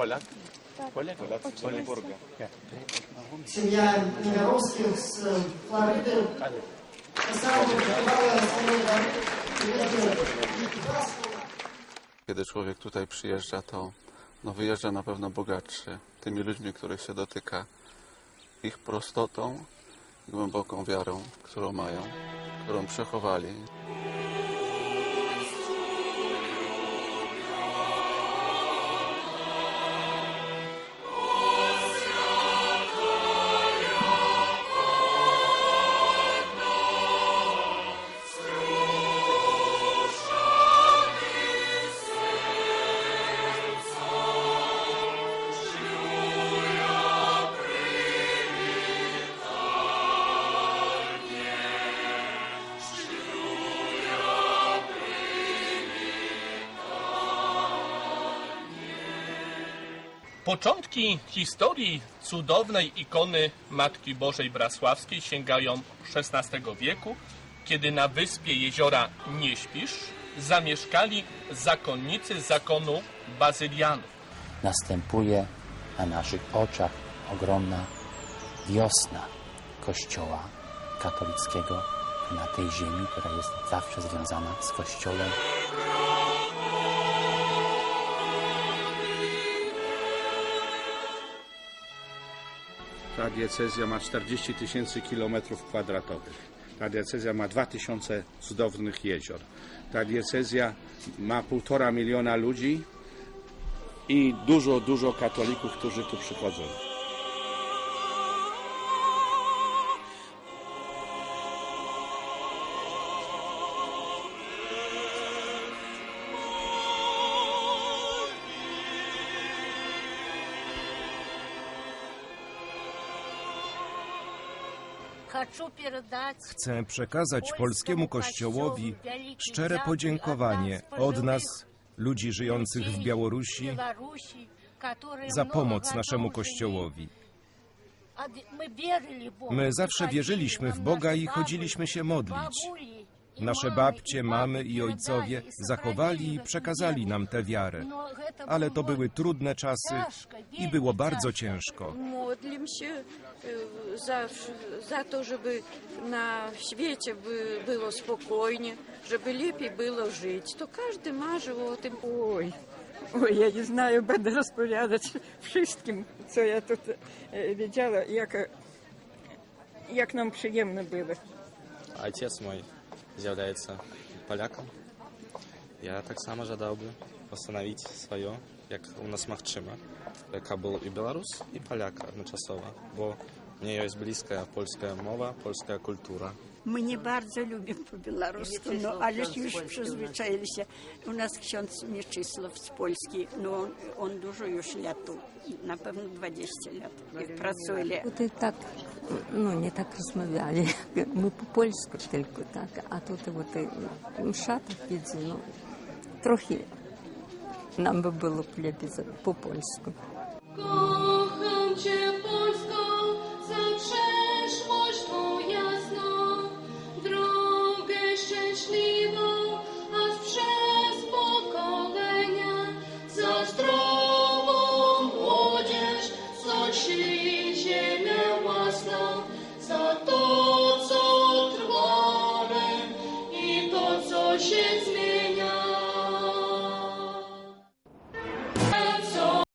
Polak? Polak? Polak. Семья Немировских с э, Флориды поставила проживала своей Kiedy człowiek tutaj przyjeżdża, to no, wyjeżdża na pewno bogatszy tymi ludźmi, których się dotyka, ich prostotą, głęboką wiarą, którą mają, którą przechowali. Początki historii cudownej ikony Matki Bożej Brasławskiej sięgają XVI wieku, kiedy na wyspie jeziora Nieśpisz zamieszkali zakonnicy zakonu bazylianów. następuje na naszych oczach ogromna wiosna Kościoła katolickiego na tej ziemi, która jest zawsze związana z Kościołem. Ta diecezja ma 40 tysięcy kilometrów kwadratowych. Ta diecezja ma 2 tysiące cudownych jezior. Ta diecezja ma półtora miliona ludzi i dużo, dużo katolików, którzy tu przychodzą. Chcę przekazać polskiemu Kościołowi szczere podziękowanie od nas, ludzi żyjących w Białorusi, za pomoc naszemu Kościołowi. My zawsze wierzyliśmy w Boga i chodziliśmy się modlić. Nasze babcie, mamy i ojcowie zachowali i przekazali nam tę wiarę. Ale to były trudne czasy i było bardzo ciężko. Modlим się y, za, za to, żeby na świecie by, było spokojnie, żeby lepiej było żyć. To każdy marzył o tym. Ой, ой, я не знаю, będę rozpowiadać wszystkim, co ja тут e, wiedziała, jak, jak nam przyjemne było. Отец мой з'яўляецца палякам, я таксама жадаў бы пастанавіць сваё, як у нас магчыма, якая была і беларус і паляк адначасова, бо мне ёсць блізкая польская мова, польская культура. My nie bardzo lubimy po białorusku, no ale już przyzwyczaili się. U nas ksiądz Mieczysław z Polski, no on, on dużo już lat tu, na pewno 20 lat jak pracuje. Tutaj tak, no nie tak rozmawiali. My po polsku tylko, tak, a tutaj от і мша так widzę, no trochę nam by było lepiej po polsku. Go